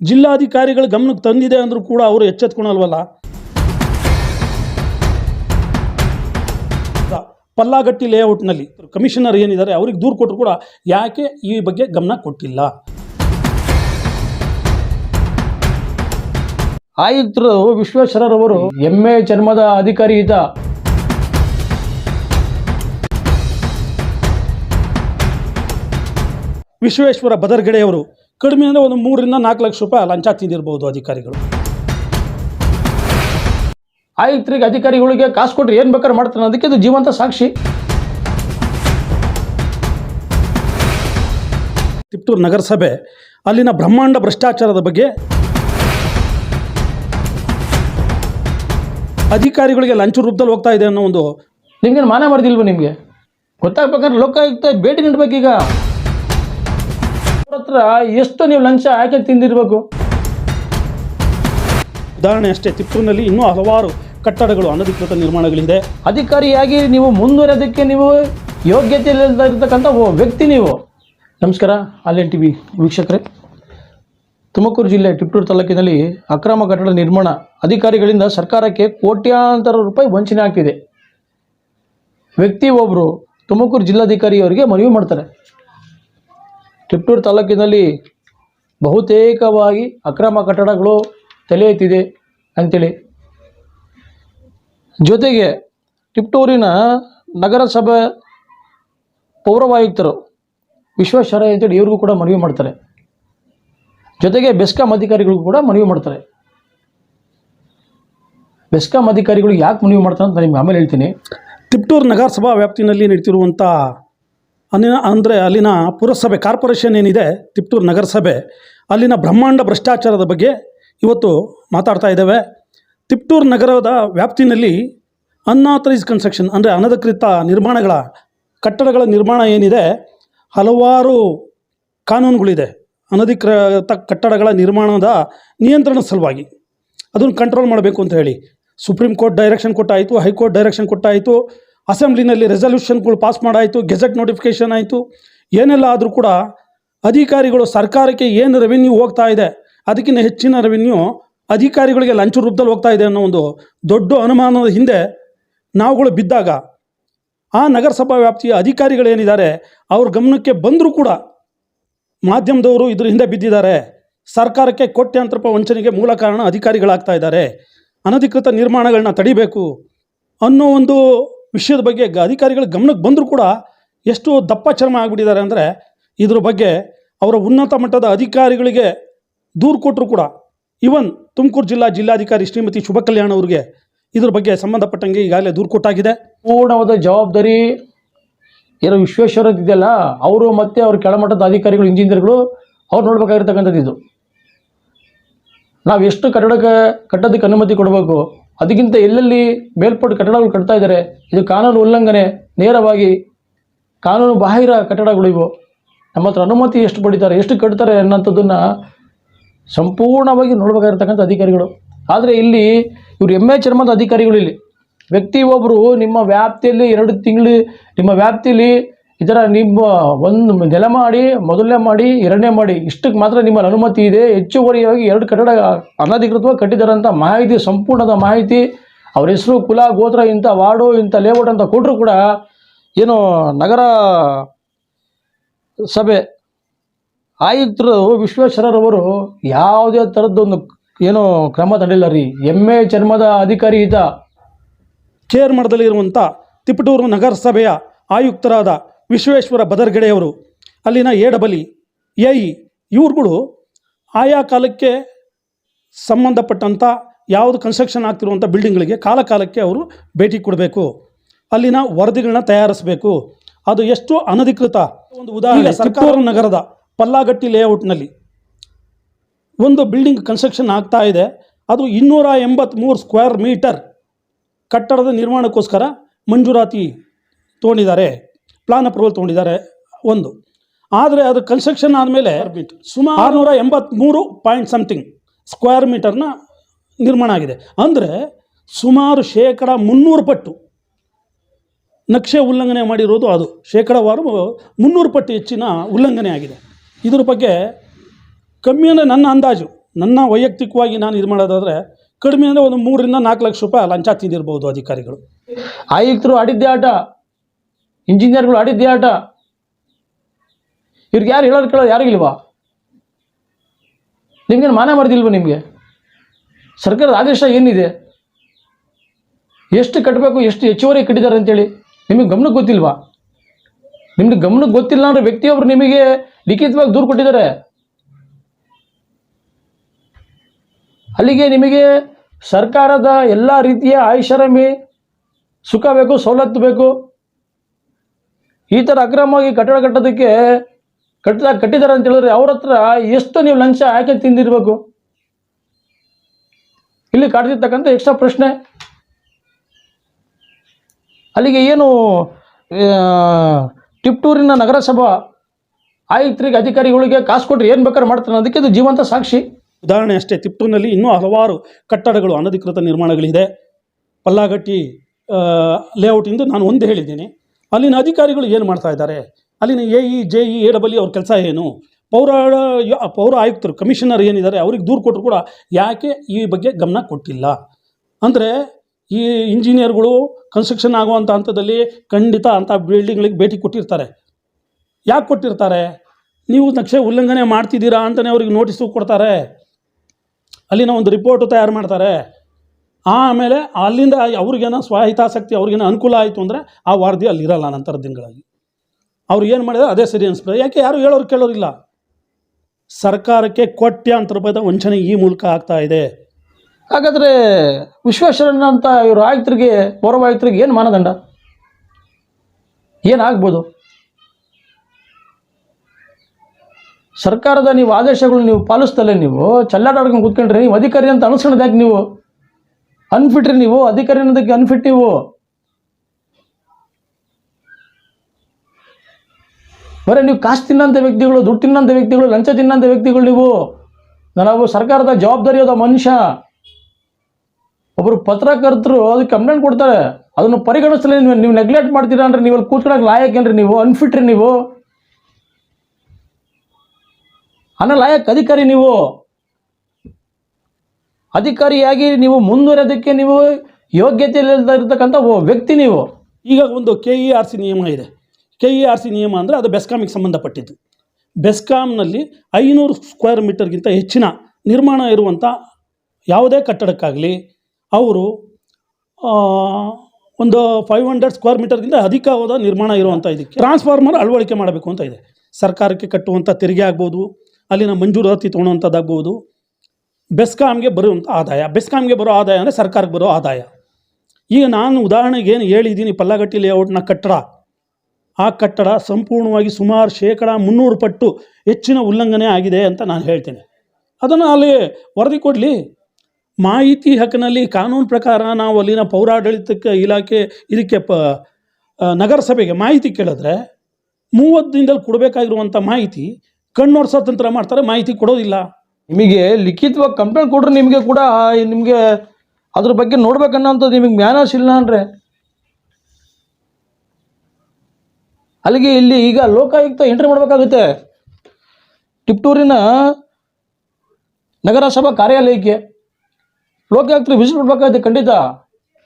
ಜಿಲ್ಲಾಧಿಕಾರಿಗಳ ಗಮನಕ್ಕೆ ತಂದಿದೆ ಅಂದರೂ ಕೂಡ ಅವರು ಎಚ್ಚೆತ್ಕೊಳಲ್ವಲ್ಲ? ಪಲ್ಲಾಗಟ್ಟಿ ಲೇಔಟ್ನಲ್ಲಿ ಕಮಿಷನರ್ ಏನಿದ್ದಾರೆ ಅವ್ರಿಗೆ ದೂರು ಕೊಟ್ಟರು ಕೂಡ ಯಾಕೆ ಈ ಬಗ್ಗೆ ಗಮನ ಕೊಟ್ಟಿಲ್ಲ? ಆಯುಕ್ತರು ವಿಶ್ವೇಶ್ವರರವರು ಎಮ್ಮೆ ಚರ್ಮದ ಅಧಿಕಾರಿ ಇದ್ದ. ವಿಶ್ವೇಶ್ವರ ಬದರ್ಗಡೆಯವರು ಕಡಿಮೆ ಅಂದರೆ ಒಂದು ಮೂರರಿಂದ ನಾಲ್ಕು ಲಕ್ಷ ರೂಪಾಯಿ ಲಂಚ ತಿಂದಿರ್ಬೋದು ಅಧಿಕಾರಿಗಳು. ಆಯುಕ್ತರಿಗೆ ಅಧಿಕಾರಿಗಳಿಗೆ ಕಾಸು ಕೊಟ್ಟರೆ ಏನು ಬೇಕಾದ್ರೆ ಮಾಡ್ತಾನೆ ಅದಕ್ಕೆ ಇದು ಜೀವಂತ ಸಾಕ್ಷಿ. ತಿಪ್ಟೂರು ನಗರಸಭೆ ಅಲ್ಲಿನ ಬ್ರಹ್ಮಾಂಡ ಭ್ರಷ್ಟಾಚಾರದ ಬಗ್ಗೆ ಅಧಿಕಾರಿಗಳಿಗೆ ಲಂಚ ರೂಪದಲ್ಲಿ ಹೋಗ್ತಾ ಇದೆ ಅನ್ನೋ ಒಂದು ನಿಮ್ಗೇನು ಮಾನ ಮಾಡಿದಿಲ್ವ ನಿಮಗೆ? ಗೊತ್ತಾಗ್ಬೇಕಾದ್ರೆ ಲೋಕಾಯುಕ್ತ ಭೇಟಿ ನೀಡಬೇಕೀಗ. ಹತ್ರ ಎಷ್ಟು ನೀವು ಲಂಚ ಯಾಕೆ ತಿಂದಿರ್ಬೇಕು? ಉದಾಹರಣೆ ಅಷ್ಟೇ ತಿಪ್ಪೂರಿನಲ್ಲಿ ಇನ್ನೂ ಹಲವಾರು ಕಟ್ಟಡಗಳು ಅನಧಿಕೃತ ನಿರ್ಮಾಣಗಳಿದೆ. ಅಧಿಕಾರಿಯಾಗಿ ನೀವು ಮುಂದುವರೆಯೋದಕ್ಕೆ ನೀವು ಯೋಗ್ಯತೆ ಇಲ್ಲದ ಇರತಕ್ಕಂಥ ಒಬ್ಬ ವ್ಯಕ್ತಿ ನೀವು. ನಮಸ್ಕಾರ ಆಲ್ಎನ್ ಟಿ ವಿ ವೀಕ್ಷಕರೇ. ತುಮಕೂರು ಜಿಲ್ಲೆ ಟಿಪ್ಪೂರು ತಾಲೂಕಿನಲ್ಲಿ ಅಕ್ರಮ ಕಟ್ಟಡ ನಿರ್ಮಾಣ ಅಧಿಕಾರಿಗಳಿಂದ ಸರ್ಕಾರಕ್ಕೆ ಕೋಟ್ಯಾಂತರ ರೂಪಾಯಿ ವಂಚನೆ ಆಗ್ತಿದೆ. ವ್ಯಕ್ತಿ ಒಬ್ಬರು ತುಮಕೂರು ಜಿಲ್ಲಾಧಿಕಾರಿಯವರಿಗೆ ಮನವಿ ಮಾಡ್ತಾರೆ. ತಿಪ್ಟೂರು ತಾಲೂಕಿನಲ್ಲಿ ಬಹುತೇಕವಾಗಿ ಅಕ್ರಮ ಕಟ್ಟಡಗಳು ತಲೆ ಎತ್ತಿದೆ ಅಂಥೇಳಿ ಜೊತೆಗೆ ಟಿಪ್ಟೂರಿನ ನಗರಸಭೆ ಪೌರವಾಯುಕ್ತರು ವಿಶ್ವೇಶ್ವರ ಅಂತೇಳಿ ಇವ್ರಿಗೂ ಕೂಡ ಮನವಿ ಮಾಡ್ತಾರೆ. ಜೊತೆಗೆ ಬೆಸ್ಕಾಂ ಅಧಿಕಾರಿಗಳಿಗೂ ಕೂಡ ಮನವಿ ಮಾಡ್ತಾರೆ. ಬೆಸ್ಕಾಂ ಅಧಿಕಾರಿಗಳು ಯಾಕೆ ಮನವಿ ಮಾಡ್ತಾರೆ ಅಂತ ನಿಮ್ಗೆ ಆಮೇಲೆ ಹೇಳ್ತೀನಿ. ತಿಪ್ಟೂರು ನಗರಸಭಾ ವ್ಯಾಪ್ತಿನಲ್ಲಿ ನಡೀತಿರುವಂಥ ಅಲ್ಲಿನ ಅಂದರೆ ಅಲ್ಲಿನ ಪುರಸಭೆ, ಕಾರ್ಪೊರೇಷನ್ ಏನಿದೆ ತಿಪ್ಟೂರು ನಗರಸಭೆ, ಅಲ್ಲಿನ ಬ್ರಹ್ಮಾಂಡ ಭ್ರಷ್ಟಾಚಾರದ ಬಗ್ಗೆ ಇವತ್ತು ಮಾತಾಡ್ತಾ ಇದ್ದೇವೆ. ತಿಪ್ಟೂರು ನಗರದ ವ್ಯಾಪ್ತಿನಲ್ಲಿ ಅನ್ಆಥರೈಸ್ ಕನ್ಸ್ಟ್ರಕ್ಷನ್ ಅಂದರೆ ಅನಧಿಕೃತ ನಿರ್ಮಾಣಗಳ, ಕಟ್ಟಡಗಳ ನಿರ್ಮಾಣ ಏನಿದೆ, ಹಲವಾರು ಕಾನೂನುಗಳಿದೆ. ಅನಧಿಕೃತ ಕಟ್ಟಡಗಳ ನಿರ್ಮಾಣದ ನಿಯಂತ್ರಣ ಸಲುವಾಗಿ. ಅದನ್ನು ಕಂಟ್ರೋಲ್ ಮಾಡಬೇಕು ಅಂತ ಹೇಳಿ. ಸುಪ್ರೀಂ ಕೋರ್ಟ್ ಡೈರೆಕ್ಷನ್ ಕೊಟ್ಟಾಯಿತು ಹೈಕೋರ್ಟ್ ಡೈರೆಕ್ಷನ್ ಕೊಟ್ಟಾಯಿತು. ಅಸೆಂಬ್ಲಿನಲ್ಲಿ ರೆಸಲ್ಯೂಷನ್ಗಳು ಪಾಸ್ ಮಾಡಾಯಿತು, ಗೆಜೆಟ್ ನೋಟಿಫಿಕೇಷನ್ ಆಯಿತು. ಏನೆಲ್ಲ ಆದರೂ ಕೂಡ ಅಧಿಕಾರಿಗಳು ಸರ್ಕಾರಕ್ಕೆ ಏನು ರೆವಿನ್ಯೂ ಹೋಗ್ತಾ ಇದೆ ಅದಕ್ಕಿಂತ ಹೆಚ್ಚಿನ ರೆವಿನ್ಯೂ ಅಧಿಕಾರಿಗಳಿಗೆ ಲಂಚ ರೂಪದಲ್ಲಿ ಹೋಗ್ತಾ ಇದೆ ಅನ್ನೋ ಒಂದು ದೊಡ್ಡ ಅನುಮಾನದ ಹಿಂದೆ ನಾವುಗಳು ಬಿದ್ದಾಗ ಆ ನಗರಸಭಾ ವ್ಯಾಪ್ತಿಯ ಅಧಿಕಾರಿಗಳೇನಿದ್ದಾರೆ ಅವ್ರ ಗಮನಕ್ಕೆ ಬಂದರೂ ಕೂಡ ಮಾಧ್ಯಮದವರು ಇದ್ರ ಹಿಂದೆ ಬಿದ್ದಿದ್ದಾರೆ. ಸರ್ಕಾರಕ್ಕೆ ಕೋಟ್ಯಾಂತರ ವಂಚನೆಗೆ ಮೂಲ ಕಾರಣ ಅಧಿಕಾರಿಗಳಾಗ್ತಾ ಇದ್ದಾರೆ. ಅನಧಿಕೃತ ನಿರ್ಮಾಣಗಳನ್ನ ತಡಿಬೇಕು ಅನ್ನೋ ಒಂದು ವಿಷಯದ ಬಗ್ಗೆ ಅಧಿಕಾರಿಗಳ ಗಮನಕ್ಕೆ ಬಂದರೂ ಕೂಡ ಎಷ್ಟು ದಪ್ಪ ಚರ್ಮ ಆಗಿಬಿಟ್ಟಿದ್ದಾರೆ ಅಂದರೆ ಇದ್ರ ಬಗ್ಗೆ ಅವರ ಉನ್ನತ ಮಟ್ಟದ ಅಧಿಕಾರಿಗಳಿಗೆ ದೂರು ಕೊಟ್ಟರು ಕೂಡ. ಇವನ್ ತುಮಕೂರು ಜಿಲ್ಲಾ ಜಿಲ್ಲಾಧಿಕಾರಿ ಶ್ರೀಮತಿ ಶುಭ ಕಲ್ಯಾಣ ಅವರಿಗೆ ಇದ್ರ ಬಗ್ಗೆ ಸಂಬಂಧಪಟ್ಟಂಗೆ ಈಗಾಗಲೇ ದೂರು ಕೊಟ್ಟಾಗಿದೆ. ಪೂರ್ಣವಾದ ಜವಾಬ್ದಾರಿ ಏನೋ ವಿಶ್ವೇಶ್ವರ ಇದೆಯಲ್ಲ, ಅವರು ಮತ್ತು ಅವ್ರ ಕೆಳಮಟ್ಟದ ಅಧಿಕಾರಿಗಳು, ಇಂಜಿನಿಯರ್ಗಳು ಅವ್ರು ನೋಡ್ಬೇಕಾಗಿರ್ತಕ್ಕಂಥದ್ದು ಇದು. ನಾವು ಎಷ್ಟು ಕಟ್ಟಡಕ್ಕೆ ಕಟ್ಟೋದಕ್ಕೆ ಅನುಮತಿ ಕೊಡಬೇಕು ಅದಕ್ಕಿಂತ ಎಲ್ಲೆಲ್ಲಿ ಮೇಲ್ಪಟ್ಟು ಕಟ್ಟಡಗಳು ಕಟ್ತಾ ಇದ್ದಾರೆ, ಇದು ಕಾನೂನು ಉಲ್ಲಂಘನೆ, ನೇರವಾಗಿ ಕಾನೂನು ಬಾಹಿರ ಕಟ್ಟಡಗಳು ಇವು. ನಮ್ಮ ಹತ್ರ ಅನುಮತಿ ಎಷ್ಟು ಪಡಿತಾರೆ, ಎಷ್ಟು ಕಟ್ತಾರೆ ಅನ್ನೋಂಥದ್ದನ್ನು ಸಂಪೂರ್ಣವಾಗಿ ನೋಡ್ಬೇಕಾಗಿರ್ತಕ್ಕಂಥ ಅಧಿಕಾರಿಗಳು. ಆದರೆ ಇಲ್ಲಿ ಇವರು ಎಮ್ಮೆ ಚರ್ಮದ ಅಧಿಕಾರಿಗಳು ಇಲ್ಲಿ. ವ್ಯಕ್ತಿ ಒಬ್ಬರು ನಿಮ್ಮ ವ್ಯಾಪ್ತಿಯಲ್ಲಿ ಎರಡು ತಿಂಗಳು, ನಿಮ್ಮ ವ್ಯಾಪ್ತಿಯಲ್ಲಿ ಥರ ನಿಮ್ಮ ಒಂದು ನೆಲ ಮಾಡಿ, ಮೊದಲನೇ ಮಾಡಿ, ಎರಡನೇ ಮಾಡಿ, ಇಷ್ಟಕ್ಕೆ ಮಾತ್ರ ನಿಮ್ಮಲ್ಲಿ ಅನುಮತಿ ಇದೆ. ಹೆಚ್ಚುವರಿಯಾಗಿ ಎರಡು ಕಟ್ಟಡ ಅನಧಿಕೃತವಾಗಿ ಕಟ್ಟಿದ್ದಾರೆ ಅಂತ ಮಾಹಿತಿ, ಸಂಪೂರ್ಣದ ಮಾಹಿತಿ. ಅವ್ರ ಹೆಸರು ಕುಲ, ಗೋತ್ರ, ಇಂಥ ವಾರ್ಡು, ಇಂಥ ಲೇಔಟ್ ಅಂತ ಕೊಟ್ಟರು ಕೂಡ ಏನು ನಗರ ಸಭೆ ಆಯುಕ್ತರು ವಿಶ್ವೇಶ್ವರರವರು ಯಾವುದೇ ಥರದ್ದೊಂದು ಏನು ಕ್ರಮ ತಡೆಯಿಲ್ಲ ರೀ. ಎಮ್ಮೆ ಚರ್ಮದ ಅಧಿಕಾರಿ ಇದ್ದ ಚೇರ್ಮಠದಲ್ಲಿರುವಂಥ ತಿಪಟೂರು ನಗರಸಭೆಯ ಆಯುಕ್ತರಾದ ವಿಶ್ವೇಶ್ವರ ಬದರ್ಗಡೆಯವರು ಅಲ್ಲಿನ ಏಡಬಲಿ ಎ ಇ ಇವ್ರುಗಳು ಆಯಾ ಕಾಲಕ್ಕೆ ಸಂಬಂಧಪಟ್ಟಂಥ ಯಾವುದು ಕನ್ಸ್ಟ್ರಕ್ಷನ್ ಆಗ್ತಿರುವಂಥ ಬಿಲ್ಡಿಂಗ್ಗಳಿಗೆ ಕಾಲಕಾಲಕ್ಕೆ ಅವರು ಭೇಟಿ ಕೊಡಬೇಕು. ಅಲ್ಲಿನ ವರದಿಗಳನ್ನ ತಯಾರಿಸಬೇಕು. ಅದು ಎಷ್ಟು ಅನಧಿಕೃತ ಒಂದು ಉದಾಹರಣೆ. ಸರ್ಕಾರ ನಗರದ ಪಲ್ಲಾಗಟ್ಟಿ ಲೇಔಟ್ನಲ್ಲಿ ಒಂದು ಬಿಲ್ಡಿಂಗ್ ಕನ್ಸ್ಟ್ರಕ್ಷನ್ ಆಗ್ತಾ ಇದೆ. ಅದು ಇನ್ನೂರ ಎಂಬತ್ತ್ಮೂರು ಸ್ಕ್ವೇರ್ ಮೀಟರ್ ಕಟ್ಟಡದ ನಿರ್ಮಾಣಕ್ಕೋಸ್ಕರ ಮಂಜೂರಾತಿ ತೊಗೊಂಡಿದ್ದಾರೆ ಪ್ಲಾನ್ ಅಪ್ರೂವಲ್ ತೊಗೊಂಡಿದ್ದಾರೆ, ಒಂದು. ಆದರೆ ಅದು ಕನ್ಸ್ಟ್ರಕ್ಷನ್ ಆದಮೇಲೆ ಸುಮಾರು ಆರುನೂರ ಎಂಬತ್ತ್ಮೂರು ಪಾಯಿಂಟ್ ಸಮಥಿಂಗ್ ಸ್ಕ್ವೇರ್ ಮೀಟರ್ನ ನಿರ್ಮಾಣ ಆಗಿದೆ. ಅಂದರೆ ಸುಮಾರು ಶೇಕಡ ಮುನ್ನೂರು ಪಟ್ಟು ನಕ್ಷೆ ಉಲ್ಲಂಘನೆ ಮಾಡಿರೋದು ಅದು. ಶೇಕಡವಾರು ಮುನ್ನೂರು ಪಟ್ಟು ಹೆಚ್ಚಿನ ಉಲ್ಲಂಘನೆ ಆಗಿದೆ. ಇದ್ರ ಬಗ್ಗೆ ಕಮ್ಮಿ ಅಂದರೆ ನನ್ನ ಅಂದಾಜು, ನನ್ನ ವೈಯಕ್ತಿಕವಾಗಿ ನಾನು ಇದು ಮಾಡೋದಾದರೆ ಕಡಿಮೆ ಅಂದರೆ ಒಂದು ಮೂರರಿಂದ ನಾಲ್ಕು ಲಕ್ಷ ರೂಪಾಯಿ ಲಂಚ ತಿಂದಿರ್ಬೋದು ಅಧಿಕಾರಿಗಳು. ಆಯುಕ್ತರು ಆಡಿದ್ದೇ ಆಟ. ಇಂಜಿನಿಯರ್ಗಳು ಆಡಿದ್ದೆ ಆಟ. ಇವ್ರಿಗೆ ಯಾರು ಹೇಳೋರು ಕೇಳೋರು ಯಾರಿಗಿಲ್ವಾ ನಿಮ್ಗೇನು ಮಾನ ಮಾಡಿದಿಲ್ವ ನಿಮಗೆ? ಸರ್ಕಾರದ ಆದೇಶ ಏನಿದೆ? ಎಷ್ಟು ಕಟ್ಟಬೇಕು ಎಷ್ಟು ಹೆಚ್ಚುವರಿ ಕಟ್ಟಿದ್ದಾರೆ ಅಂತೇಳಿ ನಿಮಗೆ ಗಮನಕ್ಕೆ ಗೊತ್ತಿಲ್ವಾ? ನಿಮ್ಗೆ ಗಮನಕ್ಕೆ ಗೊತ್ತಿಲ್ಲ ಅಂದ್ರೆ ವ್ಯಕ್ತಿಯೊಬ್ರು ನಿಮಗೆ ಲಿಖಿತವಾಗಿ ದೂರು ಕೊಟ್ಟಿದ್ದಾರೆ. ಅಲ್ಲಿಗೆ ನಿಮಗೆ ಸರ್ಕಾರದ ಎಲ್ಲ ರೀತಿಯ ಐಷಾರಾಮಿ ಸುಖ ಬೇಕು, ಸವಲತ್ತು ಬೇಕು. ಈ ಥರ ಅಕ್ರಮವಾಗಿ ಕಟ್ಟಡ ಕಟ್ಟೋದಕ್ಕೆ ಕಟ್ಟಿದ ಕಟ್ಟಿದ್ದಾರೆ ಅಂತ ಹೇಳಿದ್ರೆ ಅವ್ರ ಹತ್ರ ಎಷ್ಟು ನೀವು ಲಂಚ ಯಾಕೆ ತಿಂದಿರಬೇಕು? ಇಲ್ಲಿ ಕಾಡ್ತಿರ್ತಕ್ಕಂಥ ಎಕ್ಸ್ಟ್ರಾ ಪ್ರಶ್ನೆ. ಅಲ್ಲಿಗೆ ಏನು ಟಿಪ್ಟೂರಿನ ನಗರಸಭಾ ಆಯುಕ್ತರಿಗೆ ಅಧಿಕಾರಿಗಳಿಗೆ ಕಾಸು ಕೊಟ್ಟರೆ ಏನು ಬೇಕಾದ್ರೆ ಮಾಡ್ತಾರೆ ಅದಕ್ಕೆ ಇದು ಜೀವಂತ ಸಾಕ್ಷಿ. ಉದಾಹರಣೆ ಅಷ್ಟೇ ತಿಪ್ಟೂರಿನಲ್ಲಿ ಇನ್ನೂ ಹಲವಾರು ಕಟ್ಟಡಗಳು ಅನಧಿಕೃತ ನಿರ್ಮಾಣಗಳಿದೆ. ಪಲ್ಲಾಗಟ್ಟಿ ಎಂದು ನಾನು ಒಂದು ಹೇಳಿದ್ದೀನಿ. ಅಲ್ಲಿನ ಅಧಿಕಾರಿಗಳು ಏನು ಮಾಡ್ತಾ ಇದ್ದಾರೆ? ಅಲ್ಲಿನ A E, J E, A double ಅವ್ರ ಕೆಲಸ ಏನು? ಪೌರ ಪೌರ ಆಯುಕ್ತರು, ಕಮಿಷನರ್ ಏನಿದ್ದಾರೆ, ಅವ್ರಿಗೆ ದೂರು ಕೊಟ್ಟರು ಕೂಡ ಯಾಕೆ ಈ ಬಗ್ಗೆ ಗಮನ ಕೊಟ್ಟಿಲ್ಲ? ಅಂದರೆ ಈ ಇಂಜಿನಿಯರ್ಗಳು ಕನ್ಸ್ಟ್ರಕ್ಷನ್ ಆಗುವಂಥ ಹಂತದಲ್ಲಿ ಖಂಡಿತ ಅಂಥ ಬಿಲ್ಡಿಂಗ್ಗಳಿಗೆ ಭೇಟಿ ಕೊಟ್ಟಿರ್ತಾರೆ. ಯಾಕೆ ಕೊಟ್ಟಿರ್ತಾರೆ? ನೀವು ನಕ್ಷೆ ಉಲ್ಲಂಘನೆ ಮಾಡ್ತಿದ್ದೀರಾ ಅಂತಲೇ ಅವ್ರಿಗೆ ನೋಟಿಸು ಕೊಡ್ತಾರೆ. ಅಲ್ಲಿನ ಒಂದು ರಿಪೋರ್ಟು ತಯಾರು ಮಾಡ್ತಾರೆ. ಆಮೇಲೆ ಅಲ್ಲಿಂದ ಅವ್ರಿಗೇನೋ ಸ್ವಹಿತಾಸಕ್ತಿ ಅವ್ರಿಗೇನೋ ಅನುಕೂಲ ಆಯಿತು ಅಂದರೆ ಆ ವಾರದಿ ಅಲ್ಲಿರಲ್ಲ ನಂತರ ದಿನಗಳಲ್ಲಿ. ಅವ್ರು ಏನು ಮಾಡಿದ್ರೆ, ಅದೇ ಸರಿ ಅನಿಸ್ಬಿಡುತ್ತೆ ಯಾಕೆ ಯಾರು ಹೇಳೋರು ಕೇಳೋರಿಲ್ಲ ಸರ್ಕಾರಕ್ಕೆ ಕೋಟ್ಯಾಂತರ ರೂಪಾಯಿದ ವಂಚನೆ ಈ ಮೂಲಕ ಆಗ್ತಾ ಇದೆ. ಹಾಗಾದರೆ ವಿಶ್ವೇಶ್ವರಣ್ಣ ಅಂತ ಇವರು ಆಯುಕ್ತರಿಗೆ, ಪೌರವ ಆಯುಕ್ತರಿಗೆ ಏನು ಮಾನದಂಡ? ಏನಾಗ್ಬೋದು ಸರ್ಕಾರದ ನೀವು ಆದೇಶಗಳು ನೀವು ಪಾಲಿಸ್ತಲೇ ನೀವು, ಚಲ್ಲಾಟಾಡ್ಕೊಂಡು ಕೂತ್ಕೊಂಡ್ರೆ ನೀವು ಅಧಿಕಾರಿ ಅಂತ ಅನಿಸ್ಕೊಳ್ಳೋದು ಯಾಕೆ ನೀವು ಅನ್ಫಿಟ್ ನೀವು, ಅಧಿಕಾರಿ ಅನ್ನೋದಕ್ಕೆ ಅನ್ಫಿಟ್ ನೀವು. ಬರೀ ನೀವು ಕಾಸು ತಿನ್ನಂಥ ವ್ಯಕ್ತಿಗಳು, ದುಡ್ಡು ತಿನ್ನಂಥ ವ್ಯಕ್ತಿಗಳು, ಲಂಚ ತಿನ್ನಂಥ ವ್ಯಕ್ತಿಗಳು ನೀವು. ನಾವು ಸರ್ಕಾರದ ಜವಾಬ್ದಾರಿ ಅದ ಮನುಷ್ಯ. ಒಬ್ಬರು ಪತ್ರಕರ್ತರು ಅದಕ್ಕೆ ಕಂಪ್ಲೇಂಟ್ ಕೊಡ್ತಾರೆ. ಅದನ್ನು ಪರಿಗಣಿಸಲೇ, ನೀವು ನೀವು ನೆಗ್ಲೆಕ್ಟ್ ಮಾಡ್ತೀರಾ ಅಂದ್ರೆ ನೀವು ಅಲ್ಲಿ ಕೂತ್ಕೊಳಕ್ಕೆ ಲಾಯಕೇನ್ರಿ ನೀವು? ಅನ್ಫಿಟ್ ರೀ ನೀವು. ಲಾಯಕ್ ಅಧಿಕಾರಿ ನೀವು. ಅಧಿಕಾರಿಯಾಗಿ ನೀವು ಮುಂದುವರೆಯೋದಕ್ಕೆ ನೀವು ಯೋಗ್ಯತೆ ಇಲ್ಲದಿರ್ತಕ್ಕಂಥ ವ್ಯಕ್ತಿ ನೀವು. ಈಗ ಒಂದು ಕೆ ಇ ಆರ್ ಸಿ ನಿಯಮ ಇದೆ. ಕೆ ಇ ಆರ್ ಸಿ ನಿಯಮ ಅಂದರೆ ಅದು ಬೆಸ್ಕಾಮಿಗೆ ಸಂಬಂಧಪಟ್ಟಿದ್ದು. ಬೆಸ್ಕಾಮ್ನಲ್ಲಿ ಐನೂರು ಸ್ಕ್ವೇರ್ ಮೀಟರ್ಗಿಂತ ಹೆಚ್ಚಿನ ನಿರ್ಮಾಣ ಇರುವಂಥ ಯಾವುದೇ ಕಟ್ಟಡಕ್ಕಾಗಲಿ ಅವರು ಒಂದು ಫೈವ್ ಹಂಡ್ರೆಡ್ ಸ್ಕ್ವೇರ್ ಮೀಟರ್ಗಿಂತ ಅಧಿಕವಾದ ನಿರ್ಮಾಣ ಇರುವಂಥ ಇದಕ್ಕೆ ಟ್ರಾನ್ಸ್ಫಾರ್ಮರ್ ಅಳವಡಿಕೆ ಮಾಡಬೇಕು ಅಂತ ಇದೆ. ಸರ್ಕಾರಕ್ಕೆ ಕಟ್ಟುವಂಥ ತೆರಿಗೆ ಆಗ್ಬೋದು, ಅಲ್ಲಿನ ಮಂಜೂರಾತಿ ತೊಗೊಳುವಂಥದ್ದಾಗ್ಬೋದು ಬೆಸ್ಕಾಮ್ಗೆ ಬರುವಂಥ ಆದಾಯ. ಬೆಸ್ಕಾಮ್ಗೆ ಬರೋ ಆದಾಯ ಅಂದರೆ ಸರ್ಕಾರಕ್ಕೆ ಬರೋ ಆದಾಯ. ಈಗ ನಾನು ಉದಾಹರಣೆಗೆ ಏನು ಹೇಳಿದ್ದೀನಿ ಪಲ್ಲಗಟ್ಟಿ ಲೇಔಟ್ನ ಕಟ್ಟಡ. ಆ ಕಟ್ಟಡ ಸಂಪೂರ್ಣವಾಗಿ ಸುಮಾರು ಶೇಕಡ ಮುನ್ನೂರು ಪಟ್ಟು ಹೆಚ್ಚಿನ ಉಲ್ಲಂಘನೆ ಆಗಿದೆ ಅಂತ ನಾನು ಹೇಳ್ತೇನೆ. ಅದನ್ನು ಅಲ್ಲಿ ವರದಿ ಕೊಡಲಿ? ಮಾಹಿತಿ ಹಕ್ಕಿನಲ್ಲಿ ಕಾನೂನು ಪ್ರಕಾರ ನಾವು ಅಲ್ಲಿನ ಪೌರಾಡಳಿತಕ್ಕೆ ಇಲಾಖೆ ಇದಕ್ಕೆ ಪ ನಗರಸಭೆಗೆ ಮಾಹಿತಿ ಕೇಳಿದ್ರೆ ಮೂವತ್ತು ದಿನದಲ್ಲಿ ಕೊಡಬೇಕಾಗಿರುವಂಥ ಮಾಹಿತಿ ಕಣ್ಣೋಡ್ಸೋ ತಂತ್ರ ಮಾಡ್ತಾರೆ, ಮಾಹಿತಿ ಕೊಡೋದಿಲ್ಲ. ನಿಮಗೆ ಲಿಖಿತವಾಗಿ ಕಂಪ್ಲೇಂಟ್ ಕೊಡ್ರೆ ನಿಮಗೆ ಕೂಡ ನಿಮಗೆ ಅದ್ರ ಬಗ್ಗೆ ನೋಡ್ಬೇಕನ್ನೋಂಥದ್ದು ನಿಮಗೆ ಮ್ಯಾನರ್ಸ್ ಇಲ್ಲ ಅಂದರೆ. ಅಲ್ಲಿಗೆ ಇಲ್ಲಿ ಈಗ ಲೋಕಾಯುಕ್ತ ಎಂಟ್ರಿ ಮಾಡಬೇಕಾಗುತ್ತೆ. ಟಿಪ್ಟೂರಿನ ನಗರಸಭಾ ಕಾರ್ಯಾಲಯಕ್ಕೆ ಲೋಕಾಯುಕ್ತರು ವಿಸಿಟ್ ಮಾಡಬೇಕಾಗುತ್ತೆ ಖಂಡಿತ.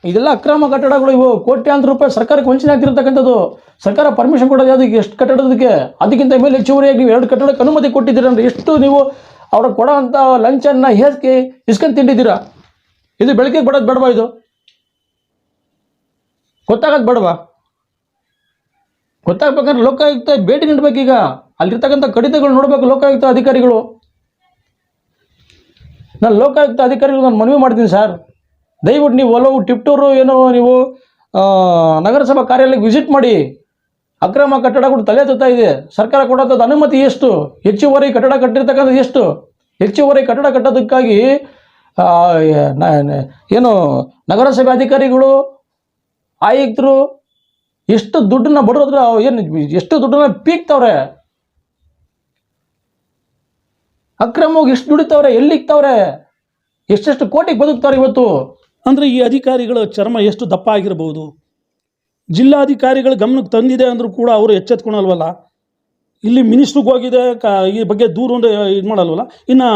ಇದೆಲ್ಲ ಅಕ್ರಮ ಕಟ್ಟಡಗಳು ಇವು. ಕೋಟ್ಯಾಂತರ ರೂಪಾಯಿ ಸರ್ಕಾರಕ್ಕೆ ವಂಚನೆ ಆಗ್ತಿರ್ತಕ್ಕಂಥದ್ದು. ಸರ್ಕಾರ ಪರ್ಮಿಷನ್ ಕೊಡೋದು ಅದಕ್ಕೆ ಎಷ್ಟು ಕಟ್ಟಡದಕ್ಕೆ? ಅದಕ್ಕಿಂತ ಮೇಲೆ ಹೆಚ್ಚುವರಿಯಾಗಿ ನೀವು ಎರಡು ಕಟ್ಟಡಕ್ಕೆ ಅನುಮತಿ ಕೊಟ್ಟಿದ್ದೀರ ಅಂದ್ರೆ ಎಷ್ಟು ನೀವು ಅವ್ರಿಗೆ ಕೊಡೋ ಅಂಥ ಲಂಚನ್ನ ಹೇಸ್ಕಿ ಇಸ್ಕೊಂಡು ತಿಂದಿದ್ದೀರಾ? ಇದು ಬೆಳಕಿಗೆ ಬಡೋದು ಬೇಡವಾ ಇದು? ಗೊತ್ತಾಗೋದು ಬೇಡವಾ? ಗೊತ್ತಾಗ್ಬೇಕಂದ್ರೆ ಲೋಕಾಯುಕ್ತ ಭೇಟಿ ನೀಡಬೇಕೀಗ. ಅಲ್ಲಿರ್ತಕ್ಕಂಥ ಕಡಿತಗಳು ನೋಡಬೇಕು ಲೋಕಾಯುಕ್ತ ಅಧಿಕಾರಿಗಳು. ನಾನು ಲೋಕಾಯುಕ್ತ ಅಧಿಕಾರಿಗಳು ನಾನು ಮನವಿ ಮಾಡ್ತೀನಿ ಸರ್. ದಯವಿಟ್ಟು ನೀವು ಒಲವು ಟಿಪ್ಟೂರು ಏನೋ ನೀವು ನಗರಸಭಾ ಕಾರ್ಯಾಲಯಕ್ಕೆ ವಿಸಿಟ್ ಮಾಡಿ. ಅಕ್ರಮ ಕಟ್ಟಡಗಳು ತಲೆ ತುತ್ತಾ ಇದೆ. ಸರ್ಕಾರ ಕೊಡೋಂಥದ್ದು ಅನುಮತಿ ಎಷ್ಟು? ಹೆಚ್ಚುವರಿ ಕಟ್ಟಡ ಕಟ್ಟಿರ್ತಕ್ಕಂಥದ್ದು ಎಷ್ಟು? ಹೆಚ್ಚುವರಿ ಕಟ್ಟಡ ಕಟ್ಟೋದಕ್ಕಾಗಿ ಏನು ನಗರಸಭೆ ಅಧಿಕಾರಿಗಳು, ಆಯುಕ್ತರು ಎಷ್ಟು ದುಡ್ಡನ್ನ ಬಡೋದ್ರ ಏನು ಎಷ್ಟು ದುಡ್ಡನ್ನ ಪೀಕ್ತವ್ರೆ? ಅಕ್ರಮವಾಗಿ ಎಷ್ಟು ದುಡಿತವ್ರೆ? ಎಲ್ಲಿಗ್ತವ್ರೆ ಎಷ್ಟೆಷ್ಟು ಕೋಟಿಗೆ ಬದುಕ್ತವ್ರೆ ಇವತ್ತು? ಅಂದರೆ ಈ ಅಧಿಕಾರಿಗಳ ಚರ್ಮ ಎಷ್ಟು ದಪ್ಪ ಆಗಿರ್ಬೋದು? ಜಿಲ್ಲಾಧಿಕಾರಿಗಳ ಗಮನಕ್ಕೆ ತಂದಿದೆ ಅಂದರೂ ಕೂಡ ಅವರು ಎಚ್ಚೆತ್ಕೊಳಲ್ವಲ್ಲ? ಇಲ್ಲಿ ಮಿನಿಸ್ಟ್ರಿಗೆ ಹೋಗಿದೆ, ಕ, ಈ ಬಗ್ಗೆ ದೂರು ಇದು ಮಾಡಲ್ವಲ್ಲ? ಇನ್ನು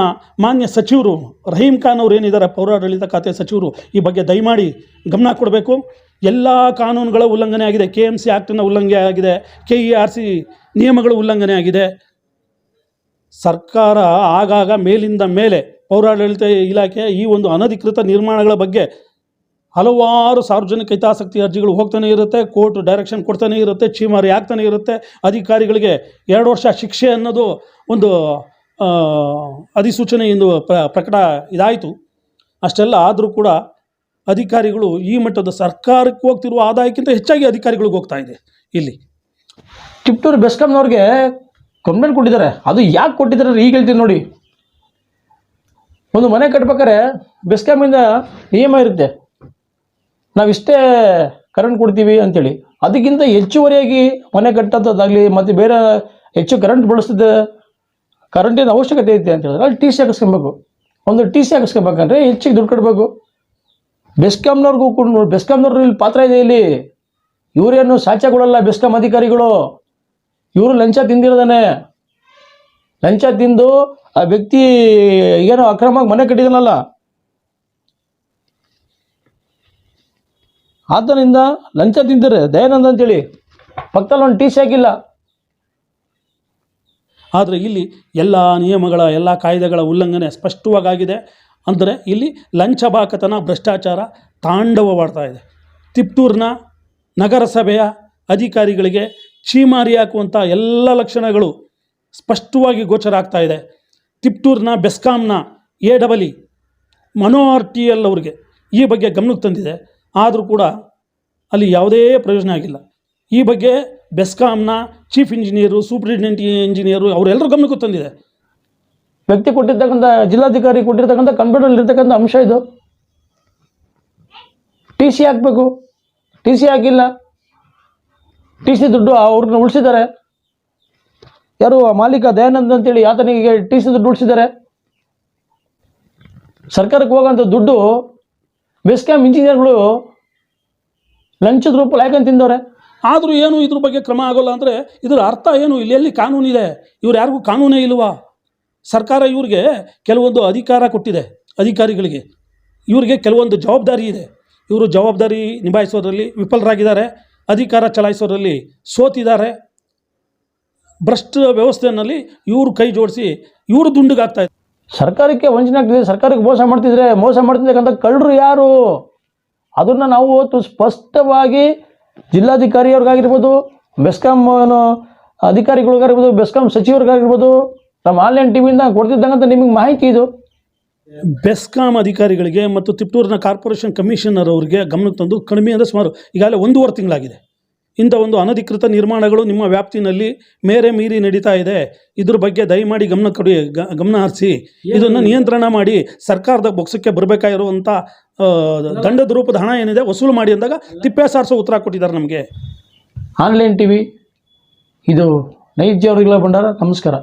ಮಾನ್ಯ ಸಚಿವರು ರಹೀಂ ಖಾನ್ ಅವ್ರು ಏನಿದ್ದಾರೆ ಪೌರಾಡಳಿತ ಖಾತೆ ಸಚಿವರು ಈ ಬಗ್ಗೆ ದಯಮಾಡಿ ಗಮನ ಕೊಡಬೇಕು. ಎಲ್ಲ ಕಾನೂನುಗಳ ಉಲ್ಲಂಘನೆ ಆಗಿದೆ, ಕೆ ಎಂ ಸಿ ಆ್ಯಕ್ಟಿನ ಉಲ್ಲಂಘನೆ ಆಗಿದೆ, ಕೆ ಇ ಆರ್ ಸಿ ನಿಯಮಗಳ ಉಲ್ಲಂಘನೆ ಆಗಿದೆ. ಸರ್ಕಾರ ಆಗಾಗ ಮೇಲಿಂದ ಮೇಲೆ ಪೌರಾಡಳಿತ ಇಲಾಖೆ ಈ ಒಂದು ಅನಧಿಕೃತ ನಿರ್ಮಾಣಗಳ ಬಗ್ಗೆ ಹಲವಾರು ಸಾರ್ವಜನಿಕ ಹಿತಾಸಕ್ತಿ ಅರ್ಜಿಗಳು ಹೋಗ್ತಾನೆ ಇರುತ್ತೆ, ಕೋರ್ಟ್ ಡೈರೆಕ್ಷನ್ ಕೊಡ್ತಾನೆ ಇರುತ್ತೆ ಚೀಮಾರಿ ಆಗ್ತಾನೆ ಇರುತ್ತೆ. ಅಧಿಕಾರಿಗಳಿಗೆ ಎರಡು ವರ್ಷ ಶಿಕ್ಷೆ ಅನ್ನೋದು ಒಂದು ಅಧಿಸೂಚನೆ ಪ್ರ, ಪ್ರಕಟ ಇದಾಯಿತು. ಅಷ್ಟೆಲ್ಲ ಆದರೂ ಕೂಡ ಅಧಿಕಾರಿಗಳು ಈ ಮಟ್ಟದ ಸರ್ಕಾರಕ್ಕೆ ಹೋಗ್ತಿರುವ ಆದಾಯಕ್ಕಿಂತ ಹೆಚ್ಚಾಗಿ ಅಧಿಕಾರಿಗಳಿಗೆ ಹೋಗ್ತಾ ಇದೆ ಇಲ್ಲಿ. ಟಿಪ್ಟೂರು ಬೆಸ್ಕಮ್ನವ್ರಿಗೆ ಕಂಪ್ಲೇಂಟ್ ಕೊಟ್ಟಿದ್ದಾರೆ. ಅದು ಯಾಕೆ ಕೊಟ್ಟಿದ್ದಾರೆ ಈಗ ಹೇಳ್ತೀನಿ ನೋಡಿ. ಒಂದು ಮನೆ ಕಟ್ಬೇಕಾದ್ರೆ ಬೆಸ್ಕಾಮಿಂದ ನಿಯಮ ಇರುತ್ತೆ. ನಾವಿಷ್ಟೇ ಕರೆಂಟ್ ಕೊಡ್ತೀವಿ ಅಂತೇಳಿ. ಅದಕ್ಕಿಂತ ಹೆಚ್ಚುವರಿಯಾಗಿ ಮನೆ ಕಟ್ಟೋದಾಗಲಿ ಮತ್ತು ಬೇರೆ ಹೆಚ್ಚು ಕರೆಂಟ್ ಬಳಸ್ತಿದ್ದ ಕರೆಂಟಿನ ಅವಶ್ಯಕತೆ ಐತೆ ಅಂತ ಹೇಳಿದ್ರೆ ಅಲ್ಲಿ ಟಿ ಸಿ ಹಾಕಿಸ್ಕೊಬೇಕು. ಒಂದು ಟಿ ಸಿ ಹಾಕಿಸ್ಕೊಬೇಕಂದ್ರೆ ಹೆಚ್ಚಿಗೆ ದುಡ್ಡು ಕಟ್ಟಬೇಕು ಬೆಸ್ಕಾಮ್ನವ್ರಿಗೂ ಕೂಡ ಬೆಸ್ಕಾಮ್ನವ್ರ ಇಲ್ಲಿ ಪಾತ್ರ ಇದೆ ಇಲ್ಲಿ. ಇವರೇನು ಕೊಡಲ್ಲ ಬೆಸ್ಕಾಂ ಅಧಿಕಾರಿಗಳು. ಇವರು ಲಂಚ ತಿಂದಿರೋದಾನೆ ಲಂಚ ತಿಂದು ಆ ವ್ಯಕ್ತಿ ಏನೋ ಅಕ್ರಮವಾಗಿ ಮನೆ ಕಟ್ಟಿದನಲ್ಲ. ಆದ್ದರಿಂದ ಲಂಚ ತಿಂದರೆ ದಯಾನಂದ ಅಂತೇಳಿ ಪಕ್ಕದಲ್ಲಿ ಒಂದು ಟೀ ಶಾಕಿಲ್ಲ ಆದರೆ ಇಲ್ಲಿ ಎಲ್ಲ ನಿಯಮಗಳ, ಎಲ್ಲ ಕಾಯ್ದೆಗಳ ಉಲ್ಲಂಘನೆ ಸ್ಪಷ್ಟವಾಗಿದೆ. ಅಂದರೆ ಇಲ್ಲಿ ಲಂಚ ಬಾಕತನ, ಭ್ರಷ್ಟಾಚಾರ ತಾಂಡವವಾಡ್ತಾ ಇದೆ. ತಿಪ್ಟೂರಿನ ನಗರಸಭೆಯ ಅಧಿಕಾರಿಗಳಿಗೆ ಚೀಮಾರಿ ಹಾಕುವಂಥ ಎಲ್ಲ ಲಕ್ಷಣಗಳು ಸ್ಪಷ್ಟವಾಗಿ ಗೋಚರ ಆಗ್ತಾ ಇದೆ. ತಿಪ್ಟೂರಿನ ಬೆಸ್ಕಾಂನ A double Manohar T L ಅವರಿಗೆ ಈ ಬಗ್ಗೆ ಗಮನಕ್ಕೆ ತಂದಿದೆ. ಆದರೂ ಕೂಡ ಅಲ್ಲಿ ಯಾವುದೇ ಪ್ರಯೋಜನ ಆಗಿಲ್ಲ. ಈ ಬಗ್ಗೆ ಬೆಸ್ಕಾಂನ ಚೀಫ್ ಇಂಜಿನಿಯರು, ಸೂಪ್ರಿಂಟೆಂಡೆಂಟ್ ಇಂಜಿನಿಯರು ಅವರೆಲ್ಲರೂ ಗಮನಕ್ಕೂ ತಂದಿದೆ. ವ್ಯಕ್ತಿ ಕೊಟ್ಟಿರ್ತಕ್ಕಂಥ ಜಿಲ್ಲಾಧಿಕಾರಿ ಕೊಟ್ಟಿರ್ತಕ್ಕಂಥ ಕಂಪ್ಯೂಟರ್ ಇರ್ತಕ್ಕಂಥ ಅಂಶ ಇದು. ಟಿ ಸಿ ಹಾಕಬೇಕು. ಟಿ ಸಿ ಹಾಕಿಲ್ಲ. ಟಿ ಸಿ ದುಡ್ಡು ಅವ್ರನ್ನ ಉಳಿಸಿದ್ದಾರೆ. ಯಾರು ಮಾಲೀಕ ದಯಾನಂದ್ ಅಂತೇಳಿ ಆತನಿಗೆ ಟಿ ಸಿ ದುಡ್ಡು ಉಳಿಸಿದ್ದಾರೆ. ಸರ್ಕಾರಕ್ಕೆ ಹೋಗೋಂಥ ದುಡ್ಡು ಬೆಸ್ಕಾಂ ಇಂಜಿನಿಯರ್ಗಳು ಲಂಚದ ರೂಪ ಯಾಕಂತ ತಿಂದವ್ರೆ. ಆದರೂ ಏನು ಇದ್ರ ಬಗ್ಗೆ ಕ್ರಮ ಆಗೋಲ್ಲ ಅಂದರೆ ಇದರ ಅರ್ಥ ಏನು? ಇಲ್ಲಿ ಎಲ್ಲಿ ಕಾನೂನಿದೆ ಇವ್ರು ಯಾರಿಗೂ ಕಾನೂನೇ ಇಲ್ವಾ? ಸರ್ಕಾರ ಇವ್ರಿಗೆ ಕೆಲವೊಂದು ಅಧಿಕಾರ ಕೊಟ್ಟಿದೆ, ಅಧಿಕಾರಿಗಳಿಗೆ. ಇವರಿಗೆ ಕೆಲವೊಂದು ಜವಾಬ್ದಾರಿ ಇದೆ. ಇವರು ಜವಾಬ್ದಾರಿ ನಿಭಾಯಿಸೋದ್ರಲ್ಲಿ ವಿಫಲರಾಗಿದ್ದಾರೆ, ಅಧಿಕಾರ ಚಲಾಯಿಸೋದ್ರಲ್ಲಿ ಸೋತಿದ್ದಾರೆ. ಭ್ರಷ್ಟ ವ್ಯವಸ್ಥೆಯಲ್ಲಿ ಇವರು ಕೈ ಜೋಡಿಸಿ, ಇವರು ದುಂಡಿಗಾಗ್ತಾ ಸರ್ಕಾರಕ್ಕೆ ವಂಚನೆ ಆಗ್ತಿದೆ, ಸರ್ಕಾರಕ್ಕೆ ಮೋಸ ಮಾಡ್ತಿದ್ರೆ ಮೋಸ ಮಾಡ್ತಿದ್ದಕ್ಕಂಥ ಕಳ್ಳರು ಯಾರು? ಅದನ್ನು ನಾವು ಇವತ್ತು ಸ್ಪಷ್ಟವಾಗಿ ಜಿಲ್ಲಾಧಿಕಾರಿಯವ್ರಿಗಾಗಿರ್ಬೋದು, ಬೆಸ್ಕಾಂ ಅಧಿಕಾರಿಗಳಿಗಾಗಿರ್ಬೋದು, ಬೆಸ್ಕಾಂ ಸಚಿವರಿಗಾಗಿರ್ಬೋದು, ನಮ್ಮ ಆನ್ಲೈನ್ ಟಿವಿಯಿಂದ ಕೊಡ್ತಿದ್ದಂಗಂತ ನಿಮಗೆ ಮಾಹಿತಿ ಇದು? ಬೆಸ್ಕಾಂ ಅಧಿಕಾರಿಗಳಿಗೆ ಮತ್ತು ತಿಪ್ಟೂರಿನ ಕಾರ್ಪೊರೇಷನ್ ಕಮಿಷನರ್ ಅವರಿಗೆ ಗಮನಕ್ಕೆ ತಂದು ಕಡಿಮೆ ಅಂದರೆ ಸುಮಾರು ಈಗಾಗಲೇ ಒಂದೂವರೆ ತಿಂಗಳಾಗಿದೆ. ಇಂಥ ಒಂದು ಅನಧಿಕೃತ ನಿರ್ಮಾಣಗಳು ನಿಮ್ಮ ವ್ಯಾಪ್ತಿನಲ್ಲಿ ಮೇರೆ ಮೀರಿ ನಡೀತಾ ಇದೆ. ಇದ್ರ ಬಗ್ಗೆ ದಯಮಾಡಿ ಗಮನ ಕೊಡಿ ಗ- ಗಮನ ಹರಿಸಿ. ಇದನ್ನು ನಿಯಂತ್ರಣ ಮಾಡಿ ಸರ್ಕಾರದ ಬೊಕ್ಸಕ್ಕೆ ಬರಬೇಕಾಗಿರುವಂಥ ದಂಡದ ರೂಪದ ಹಣ ಏನಿದೆ ವಸೂಲು ಮಾಡಿ ಅಂದಾಗ ತಿಪ್ಪೆ ಸಾರಿಸೋ ಉತ್ತರ ಕೊಟ್ಟಿದ್ದಾರೆ ನಮಗೆ. ಆನ್ಲೈನ್ ಟಿವಿ ಇದು ನೈಜ್ ಅವರಿಗೆಲ್ಲ ಬಂಡಾರ ನಮಸ್ಕಾರ.